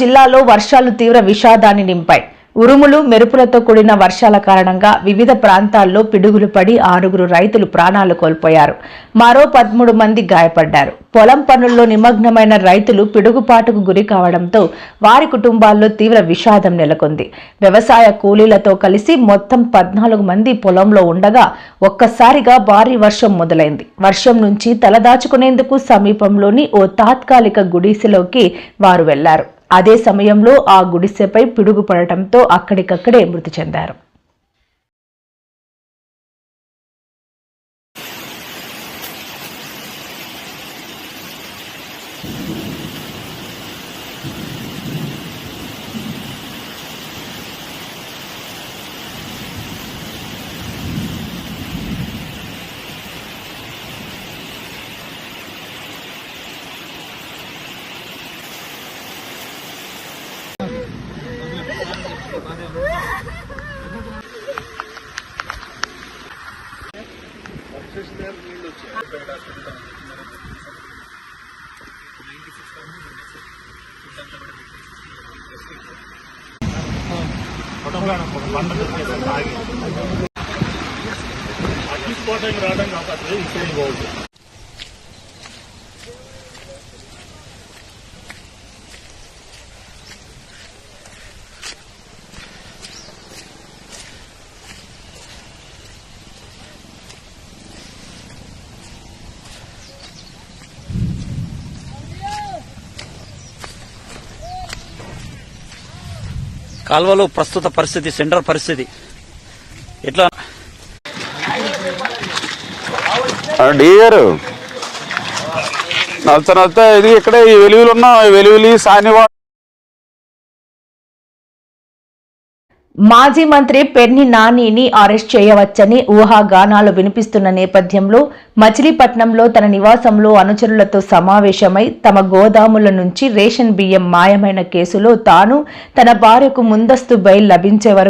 జిల్లాలో వర్షాలు తీవ్ర విషాదాన్ని నింపాయి. ఉరుములు మెరుపులతో కూడిన వర్షాల కారణంగా వివిధ ప్రాంతాల్లో పిడుగులు పడి ఆరుగురు రైతులు ప్రాణాలు కోల్పోయారు. మరో పదమూడు మంది గాయపడ్డారు. పొలం పనుల్లో నిమగ్నమైన రైతులు పిడుగుపాటుకు గురి కావడంతో వారి కుటుంబాల్లో తీవ్ర విషాదం నెలకొంది. వ్యవసాయ కూలీలతో కలిసి మొత్తం పద్నాలుగు మంది పొలంలో ఉండగా ఒక్కసారిగా భారీ వర్షం మొదలైంది. వర్షం నుంచి తలదాచుకునేందుకు సమీపంలోని ఓ తాత్కాలిక గుడిసెలోకి వారు వెళ్ళారు. అదే సమయంలో ఆ గుడిసెపై పిడుగు పడటంతో అక్కడికక్కడే మృతి చెందారు. రావడం కాకపోతే ఇసుకొని పోవచ్చు కాల్వలో ప్రస్తుత పరిస్థితి సెంటర్ పరిస్థితి. ఎట్లా? డి గారు. నచ్చ నచ్చ ఇది ఇక్కడే ఈ వెలుగులు ఉన్న వెలుగులి సానివా మాజీ మంత్రి పెర్ని నానిని అరెస్ట్ చేయవచ్చని ఊహాగానాలు వినిపిస్తున్న నేపథ్యంలో మచిలీపట్నంలో తన నివాసంలో అనుచరులతో సమావేశమై తమ గోదాముల నుంచి రేషన్ బియ్యం మాయమైన కేసులో తాను తన భార్యకు ముందస్తు బెయిల్ లభించేవారు